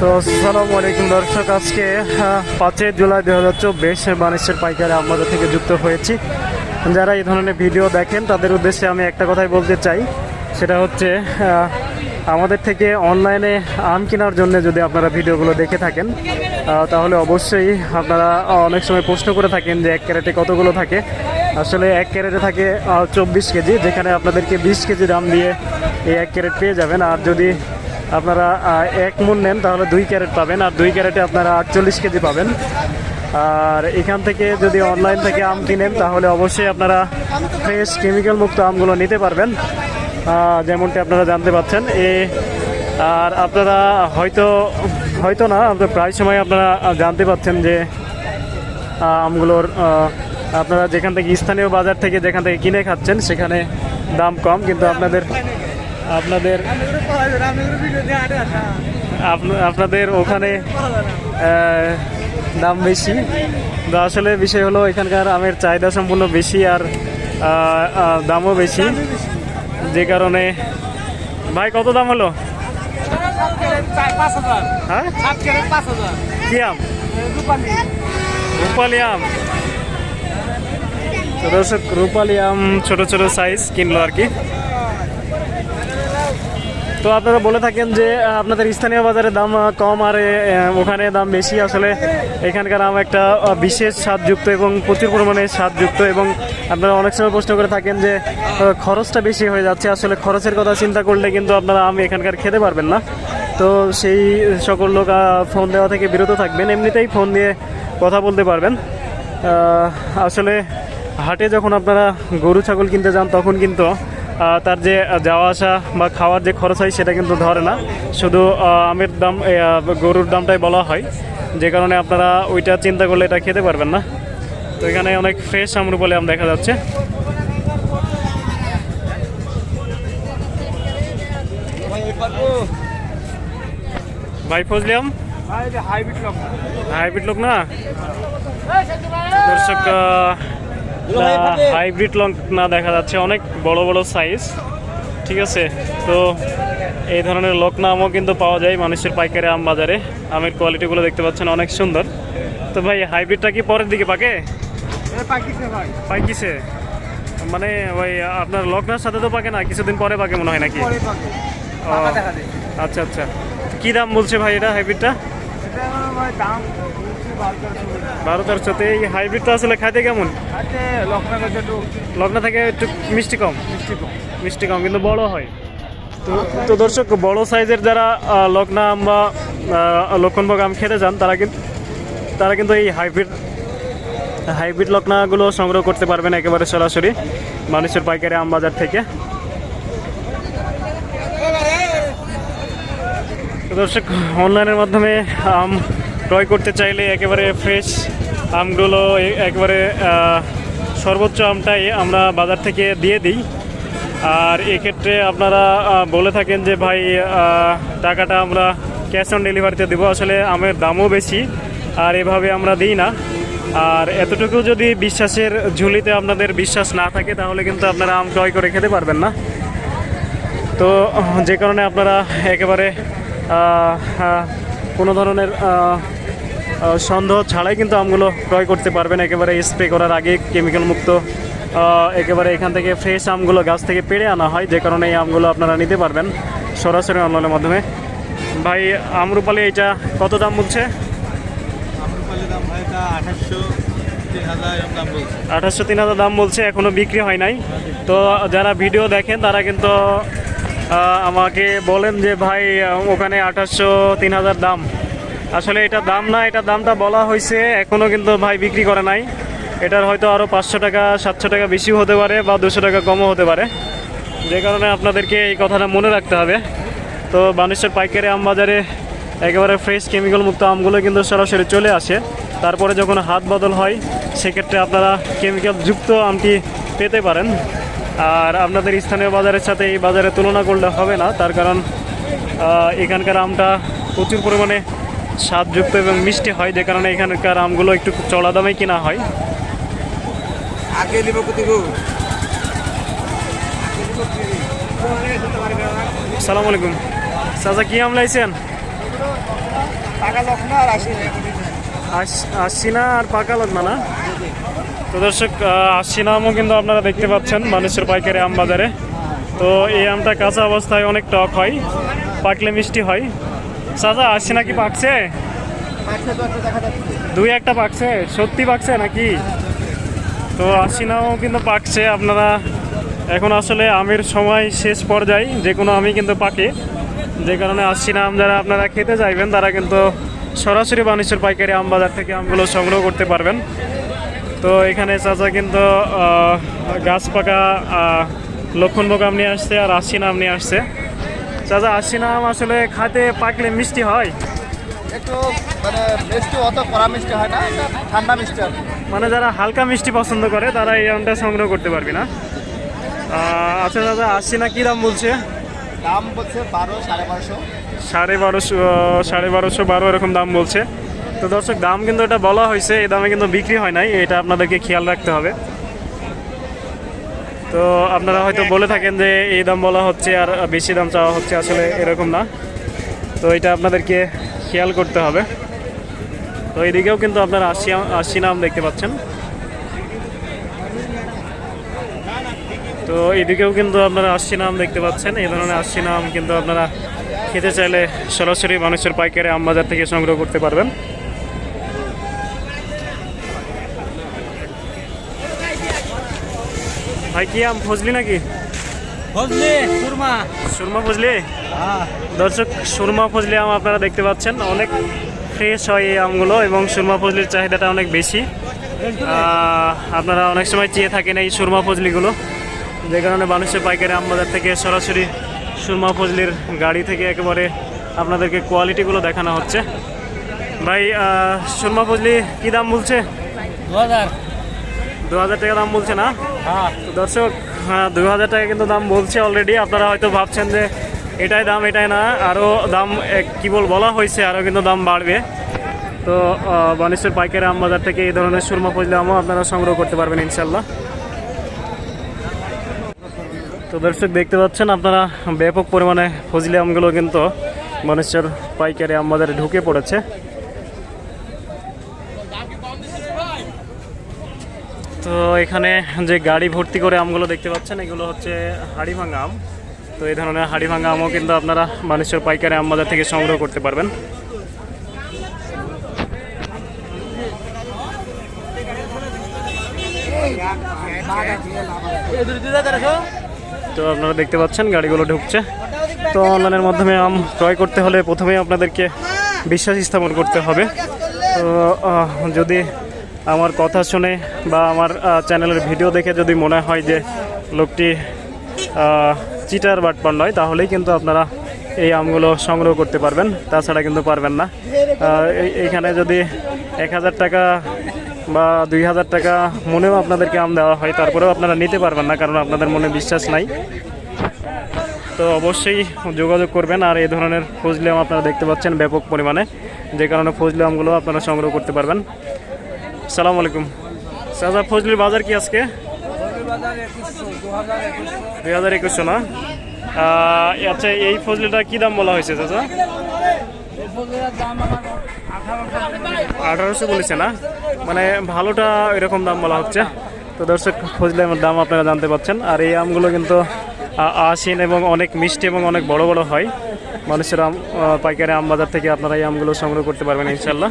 তো আসসালামু আলাইকুম দর্শক, আজকে পাঁচই জুলাই দু হাজার চব্বিশ বাণিজ্যের পাইকারে আমাদের থেকে যুক্ত হয়েছি। যারা এই ধরনের ভিডিও দেখেন, তাদের উদ্দেশ্যে আমি একটা কথাই বলতে চাই। সেটা হচ্ছে আমাদের থেকে অনলাইনে আম কেনার জন্য যদি আপনারা ভিডিওগুলো দেখে থাকেন তাহলে অবশ্যই আপনারা অনেক সময় প্রশ্ন করে থাকেন যে এক ক্যারেটে কতগুলো থাকে। আসলে এক ক্যারেটে থাকে চব্বিশ কেজি, যেখানে আপনাদেরকে বিশ কেজি দাম দিয়ে এই এক ক্যারেট পেয়ে যাবেন। আর যদি আপনারা এক মন নেন, তাহলে দুই ক্যারেট পাবেন, আর দুই ক্যারেটে আপনারা আটচল্লিশ কেজি পাবেন। আর এখান থেকে যদি অনলাইন থেকে আম কিনেন, তাহলে অবশ্যই আপনারা ফ্রেশ কেমিক্যাল মুক্ত আমগুলো নিতে পারবেন। যেমনটি আপনারা জানতে পাচ্ছেন, এ, আর আপনারা হয়তো হয়তো না, আপনারা প্রায় সময় আপনারা জানতে পাচ্ছেন যে আমগুলোর আপনারা যেখান থেকে স্থানীয় বাজার থেকে যেখান থেকে কিনে খাচ্ছেন, সেখানে দাম কম, কিন্তু আপনাদের আপনাদের আপনা- আপনাদের ওখানে দাম বেশি। তো আসলে বিষয় হলো এখানকার আমের চাহিদা সম্পূর্ণ বেশি আর দামও বেশি। যে কারণে, ভাই, কত দাম হলো? হ্যাঁ? কি আম? রূপালি আম। দর্শক, রূপালি আম ছোট ছোট সাইজ কিনলো আর কি। তো আপনারা বলে থাকেন যে আপনাদের স্থানীয় বাজারে দাম কম আর ওখানে দাম বেশি। আসলে এখানকার আম একটা বিশেষ স্বাদযুক্ত এবং প্রচুর পরিমাণে স্বাদযুক্ত এবং আপনারা অনেক সময় প্রশ্ন করে থাকেন যে খরচটা বেশি হয়ে যাচ্ছে। আসলে খরচের কথা চিন্তা করলে কিন্তু আপনারা আম এখানকার খেতে পারবেন না। তো সেই সকল লোক ফোন দেওয়া থেকে বিরত থাকবেন। এমনিতেই ফোন দিয়ে কথা বলতে পারবেন। আসলে হাটে যখন আপনারা গরু, ছাগল কিনতে যান, তখন কিন্তু তার যে যাওয়া আসা বা খাওয়ার যে খরচ হয় সেটা কিন্তু ধরে না। শুধু আমের দাম গরুর দামটাই বলা হয়। যে কারণে আপনারা ওইটা চিন্তা করলে এটা খেতে পারবেন না। তো এখানে অনেক ফ্রেশ আমরু বলে আম দেখা যাচ্ছে। ভাই ফজলি আম? হাইব্রিড লোক না? দর্শক হাইব্রিড লং না দেখা যাচ্ছে অনেক বড় বড় সাইজ ঠিক আছে? তো এই ধরনের লোকনা আমও কিন্তু পাওয়া যায় মানুষের পাইকারি আম বাজারে। আমের কোয়ালিটিগুলো দেখতে পাচ্ছেন অনেক সুন্দর। তো ভাই হাইব্রিডটা কি পরের দিকে পাকে? পাইকিছে মানে ওই আপনার লকনার সাথে তো পাকে না কিছুদিন পরে পাকে মনে হয় নাকি? আচ্ছা আচ্ছা। কি দাম বলছে ভাই এটা হাইব্রিডটা বারো তেরোশোতে। এই হাইব্রিডটা আসলে খাইতে কেমন? লগ্ন থেকে একটু মিষ্টি কম? মিষ্টি কম। কিন্তু বড় হয়। তো তো দর্শক বড় সাইজের যারা লগ্না আম বা লক্ষণভোগ আম খেতে চান তারা কিন্তু তারা কিন্তু এই হাইব্রিড হাইব্রিড লগ্নাগুলো সংগ্রহ করতে পারবেন একেবারে সরাসরি মানুষের পাইকারি আম বাজার থেকে। দর্শক, অনলাইনের মাধ্যমে আম ক্রয় করতে চাইলে একেবারে ফ্রেশ আমগুলো একেবারে সর্বোচ্চ আমটাই আমরা বাজার থেকে দিয়ে দিই। আর এক্ষেত্রে আপনারা বলে থাকেন যে, ভাই টাকাটা আমরা ক্যাশ অন ডেলিভারিতে দেবো। আসলে আমের দামও বেশি, আর এভাবে আমরা দিই না। আর এতটুকু যদি বিশ্বাসের ঝুলিতে আপনাদের বিশ্বাস না থাকে, তাহলে কিন্তু আপনারা আম ক্রয় করে খেতে পারবেন না। তো, যে কারণে আপনারা একেবারে কোনো ধরনের সন্দেহ ছাড়াই কিন্তু আমগুলো ক্রয় করতে পারবেন। একেবারে স্প্রে করার আগে কেমিক্যাল মুক্ত একেবারে এখান থেকে ফ্রেশ আমগুলো গাছ থেকে পেড়ে আনা হয় যে কারণে এই আমগুলো আপনারা নিতে পারবেন সরাসরি অনলাইনের মাধ্যমে। ভাই আমরুপালি এইটা কত দাম বলছে? আঠাশশো তিন হাজার দাম বলছে। এখনও বিক্রি হয় নাই। তো যারা ভিডিও দেখেন তারা কিন্তু আমাকে বলেন যে, ভাই ওখানে আঠাশশো তিন হাজার দাম। আসলে এটা দাম না, এটা দামটা বলা হয়েছে এখনও কিন্তু ভাই বিক্রি করে নাই। এটার হয়তো আরও পাঁচশো টাকা, সাতশো টাকা বেশিও হতে পারে বা দুশো টাকা কমও হতে পারে। যে কারণে আপনাদেরকে এই কথাটা মনে রাখতে হবে। তো বানেশ্বর পাইকারি আম বাজারে একেবারে ফ্রেশ কেমিক্যাল মুক্ত আমগুলো কিন্তু সরাসরি চলে আসে। তারপরে যখন হাত বদল হয়, সেক্ষেত্রে আপনারা কেমিক্যাল যুক্ত আমটি পেতে পারেন। আর আপনাদের স্থানীয় বাজারের সাথে এই বাজারে তুলনা করলে হবে না তার কারণ এখানকার আমটা প্রচুর পরিমাণে স্বাদযুক্ত এবং মিষ্টি হয় যে কারণে এখানকার আমগুলো একটু চড়া দামে কেনা হয়। আগে সালাম আলাইকুম। চাচা কি আম লাইছেন আশ- না। আর পাকা লাগবে না? তো দর্শক আহ, আশি না আমও কিন্তু আপনারা দেখতে পাচ্ছেন মানুষের পাইকারি আম বাজারে। তো এই আমটা কাঁচা অবস্থায় অনেক টক হয় পাকলে মিষ্টি হয়। সাজা আশি নাকি পাকছে? দুই একটা পাকছে সত্যি পাকছে নাকি? তো আশি নাও কিন্তু পাকছে আপনারা এখন আসলে আমের সময় শেষ পর্যায়ে যে কোনো আমি কিন্তু পাকে। যে কারণে আশি নাম যারা আপনারা খেতে চাইবেন তারা কিন্তু সরাসরি বাণিজ্যের পাইকারি আম বাজার থেকে আমগুলো সংগ্রহ করতে পারবেন। তো এখানে চাচা কিন্তু আহ, গাছ পাকা আহ, লক্ষণভোগ আম নিয়ে আসছে আর আশি নাম নিয়ে আসছে। চাচা আশি নাম আসলে খাতে পাকলে মিষ্টি হয়? একটু মানে মিষ্টি অত কড়া মিষ্টি হয় না ঠান্ডা মিষ্টি মানে যারা হালকা মিষ্টি পছন্দ করে তারা এই আমটা সংগ্রহ করতে পারবে না। আচ্ছা দাদা আশি না কী দাম বলছে? দাম বলছে বারো সাড়ে বারোশো। সাড়ে বারোশো সাড়ে বারোশো বারো এরকম দাম বলছে। তো দর্শক দাম কিন্তু এটা বলা হয়েছে এই দামে কিন্তু বিক্রি হয় নাই এটা আপনাদেরকে খেয়াল রাখতে হবে। তো আপনারা হয়তো বলে থাকেন যে এই দাম বলা হচ্ছে আর বেশি দাম চাওয়া হচ্ছে আসলে এরকম না। তো এটা আপনাদেরকে খেয়াল করতে হবে। তো এইদিকেও কিন্তু আপনারা আশি আশি নাম দেখতে পাচ্ছেন। তো এদিকেও কিন্তু আপনারা আশি নাম দেখতে পাচ্ছেন। এই ধরনের আশি নাম কিন্তু আপনারা খেতে চাইলে সরাসরি মানুষের পাইকারি আম বাজার থেকে সংগ্রহ করতে পারবেন। ভাই কি আম ফজলি নাকি? ফজলি সুরমা। সুরমা ফজলি হ্যাঁ। দর্শক সুরমা ফজলি আম আপনারা দেখতে পাচ্ছেন। অনেক ফ্রেশ হয় এই আমগুলো এবং সুরমা ফজলির চাহিদাটা অনেক বেশি। আপনারা অনেক সময় চেয়ে থাকেন এই সুরমা ফজলিগুলো যে কারণে মানুষের পাইকারি আম বাজার থেকে সরাসরি সুরমা ফজলির গাড়ি থেকে একেবারে আপনাদেরকে কোয়ালিটিগুলো দেখানো হচ্ছে। ভাই সুরমা ফজলি কী দাম বলছে? দু হাজার। দু হাজার টাকা দাম বলছে না? দর্শক হ্যাঁ দুই হাজার টাকা কিন্তু দাম বলছে অলরেডি আপনারা হয়তো ভাবছেন যে এটাই দাম, এটাই না। আরও দাম কি বল, বলা হয়েছে আরও কিন্তু দাম বাড়বে। তো বানেশ্বর পাইকারি আম বাজার থেকে এই ধরনের সুরমা ফজলি আমও আপনারা সংগ্রহ করতে পারবেন ইনশাল্লাহ তো দর্শক, দেখতে পাচ্ছেন আপনারা ব্যাপক পরিমাণে ফজলি আমগুলো কিন্তু বানেশ্বর পাইকারি আম ঢুকে পড়েছে। তো এখানে যে গাড়ি ভর্তি করে আমগুলো দেখতে পাচ্ছেন, এগুলো হচ্ছে হাড়িভাঙ্গা আম। তো এই ধরনের হাড়িভাঙ্গা আমও কিন্তু আপনারা মানুষের পাইকারি আম বাজার থেকে সংগ্রহ করতে পারবেন। তো আপনারা দেখতে পাচ্ছেন, গাড়িগুলো ঢুকছে। তো অনলাইনের মাধ্যমে আম ক্রয় করতে হলে প্রথমেই আপনাদেরকে বিশ্বাস স্থাপন করতে হবে। তো যদি আমার কথা শুনে বা আমার চ্যানেলের ভিডিও দেখে যদি মনে হয় যে লোকটি চিটার বাটপার নয়, তাহলেই কিন্তু আপনারা এই আমগুলো সংগ্রহ করতে পারবেন। তাছাড়া কিন্তু পারবেন না। এইখানে যদি এক হাজার টাকা বা দুই হাজার টাকা মনেও আপনাদেরকে আম দেওয়া হয়, তারপরেও আপনারা নিতে পারবেন না, কারণ আপনাদের মনে বিশ্বাস নাই। তো অবশ্যই যোগাযোগ করবেন, আর এই ধরনের ফজলি আম আপনারা দেখতে পাচ্ছেন ব্যাপক পরিমাণে। যে কারণে ফজলি আমগুলো আপনারা সংগ্রহ করতে পারবেন। সালাম আলাইকুম। সাজা ফজলির বাজার কি আজকে? দুই হাজার একুশশো না? আচ্ছা এই ফজলিটা কি দাম বলা হয়েছে চাচা? আঠারোশো বলেছে না? মানে ভালোটা এরকম দাম বলা হচ্ছে। তো দর্শক ফজলি আমের দাম আপনারা জানতে পাচ্ছেন। আর এই আমগুলো কিন্তু আসীন এবং অনেক মিষ্টি এবং অনেক বড় বড় হয়। মানুষের আম পাইকারি আম বাজার থেকে আপনারা এই আমগুলো সংগ্রহ করতে পারবেন ইনশাল্লাহ